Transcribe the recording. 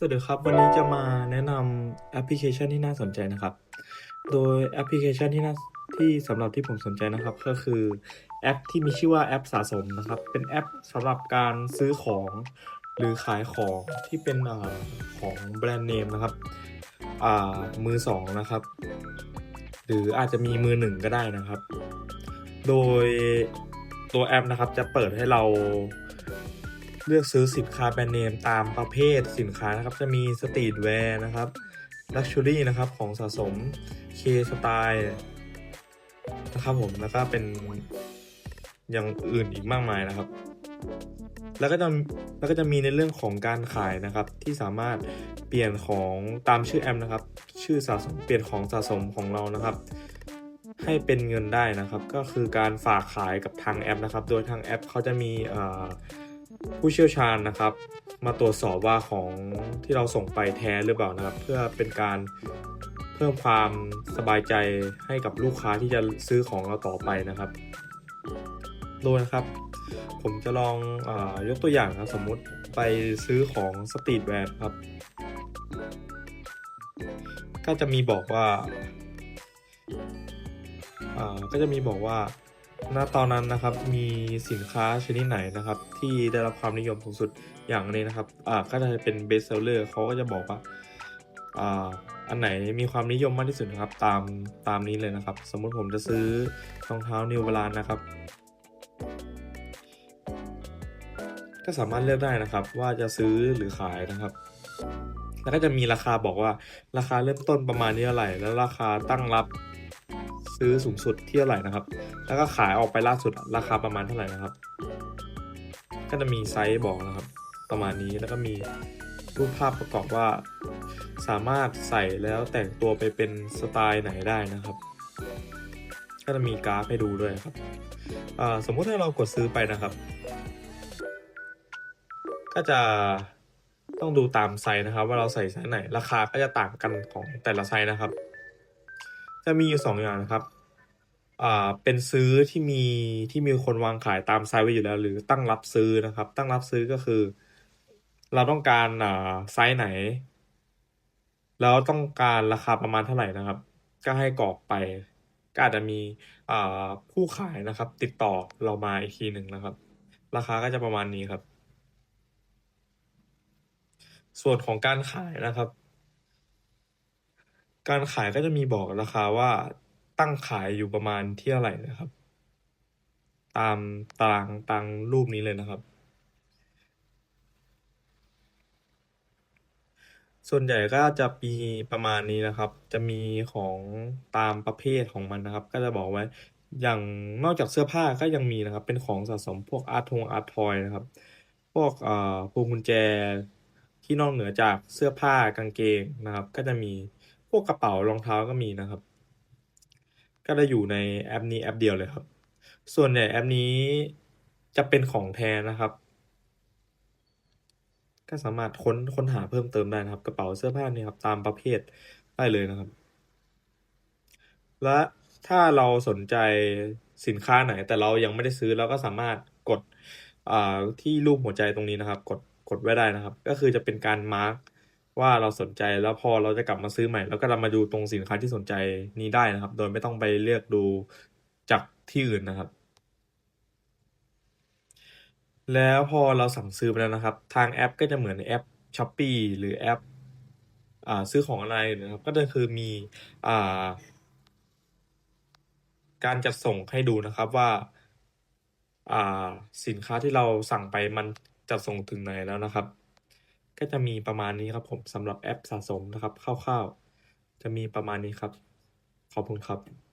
สวัสดีครับ วันนี้จะมาแนะนำแอปพลิเคชันที่น่าสนใจนะครับ โดยแอปพลิเคชันที่น่าที่สำหรับที่ผมสนใจนะครับ ก็คือแอปที่มีชื่อว่าแอปสะสมนะครับ เป็นแอปสำหรับการซื้อของหรือขายของที่เป็นอของแบรนด์เนมนะครับมือสองนะครับ หรืออาจจะมีมือหนึ่งก็ได้นะครับ โดยตัวแอปนะครับจะเปิดให้เรา เลือกซื้อสินค้าแบรนด์เนมตามประเภทสินค้านะครับ จะมีสตรีทแวร์นะครับลักชัวรี่นะครับของสะสมเคสไตล์นะครับผมแล้วก็เป็นอย่างอื่นอีกมากมายนะครับ แล้วก็จะแล้วก็จะมีในเรื่องของการขายนะครับ ที่สามารถเปลี่ยนของตามชื่อแอปนะครับ ชื่อสะสมเปลี่ยนของสะสมของเรานะครับ ให้เป็นเงินได้นะครับ ก็คือการฝากขายกับทางแอปนะครับ โดยทางแอปเขาจะมีเอ่อ ผู้เชี่ยวชาญนะครับ มาตรวจสอบว่าของที่เราส่งไปแท้หรือเปล่านะครับ เพื่อเป็นการเพิ่มความสบายใจให้กับลูกค้าที่จะซื้อของเราต่อไปนะครับโดยนะครับ ผมจะลองอยกตัวอย่างนะสมมุติไปซื้อของสตรีทแวร์ครับ ก็จะมีบอกว่าก็จะมีบอกว่า ณตอนนั้นนะครับมีสินค้าชนิดไหนนะครับ ที่ได้รับความนิยมสูงสุดอย่างนี้นะครับอ่าก็จะเป็นเบสเซลเลอร์เขาก็จะบอกว่าอ่าอันไหนมีความนิยมมากที่สุดนะครับตามตามนี้เลยนะครับ สมมติผมจะซื้อรองเท้านิวบาลานนะครับ ก็สามารถเลือกได้นะครับ ว่าจะซื้อหรือขายนะครับ แล้วก็จะมีราคาบอกว่าราคาเริ่มต้นประมาณนี้เท่าไหร่แล้วราคาตั้งรับ ซื้อสูงสุดที่เท่าไหร่นะครับ แล้วก็ขายออกไปล่าสุดราคาประมาณเท่าไหร่นะครับ ก็จะมีไซส์บอกนะครับ ประมาณนี้แล้วก็มีรูปภาพประกอบว่า สามารถใส่แล้วแต่งตัวไปเป็นสไตล์ไหนได้นะครับ ก็จะมีกราฟให้ดูด้วยครับสมมุติถ้าเรากดซื้อไปนะครับ ก็จะต้องดูตามไซส์นะครับ ว่าเราใส่ไซส์ไหน ราคาก็จะต่างกันของแต่ละไซส์นะครับ จะมีอยู่สองอย่างนะครับ อ่า เป็นซื้อที่มีที่มีคนวางขายตามไซส์ไว้อยู่แล้ว หรือตั้งรับซื้อนะครับ ตั้งรับซื้อก็คือ เราต้องการอ่าไซส์ไหน แล้วต้องการราคาประมาณเท่าไหร่นะครับ ก็ให้กรอกไป ก็อาจจะมีอ่าผู้ขายนะครับ ติดต่อเรามาอีกทีหนึ่งนะครับ ราคาก็จะประมาณนี้ครับ ส่วนของการขายนะครับ การขายก็จะมีบอกราคาว่าตั้งขายอยู่ประมาณที่เท่าไหร่นะครับ ตามตารางตางรูปนี้เลยนะครับ ส่วนใหญ่ก็จะมีประมาณนี้นะครับ จะมีของตามประเภทของมันนะครับ ก็จะบอกไว้อย่างนอกจากเสื้อผ้าก็ยังมีนะครับ เป็นของสะสมพวกอาร์ทงอาร์ทอยนะครับ พวกเอ่อพวงกุญแจที่นอกเหนือจากเสื้อผ้ากางเกงนะครับ ก็จะมี พวกกระเป๋ารองเท้าก็มีนะครับ ก็จะอยู่ในแอปนี้แอปเดียวเลยครับ ส่วนใหญ่แอปนี้จะเป็นของแท้นะครับ ก็สามารถค้นค้นหาเพิ่มเติมได้นะครับ กระเป๋าเสื้อผ้านี่ครับตามประเภทได้เลยนะครับ และถ้าเราสนใจสินค้าไหน แต่เรายังไม่ได้ซื้อเราก็สามารถกดที่รูปหัวใจตรงนี้นะครับ กดกดไว้ได้นะครับ ก็คือจะเป็นการมาร์ก ว่าเราสนใจแล้วพอเราจะกลับมาซื้อใหม่เราก็เรามาดูตรงสินค้าที่สนใจนี้ได้นะครับ โดยไม่ต้องไปเลือกดูจากที่อื่นนะครับ แล้วพอเราสั่งซื้อไปแล้วนะครับ ทางแอปก็จะเหมือนแอป Shopee หรือแอปอ่าซื้อของออนไลน์นะครับ ก็จะคือมีอ่าการจัดส่งให้ดูนะครับว่าอ่าสินค้าที่เราสั่งไปมันจัดส่งถึงไหนแล้วนะครับ ก็จะมีประมาณนี้ครับผมสำหรับแอปสะสมนะครับคร่าวๆ จะมีประมาณนี้ครับ ขอบคุณครับ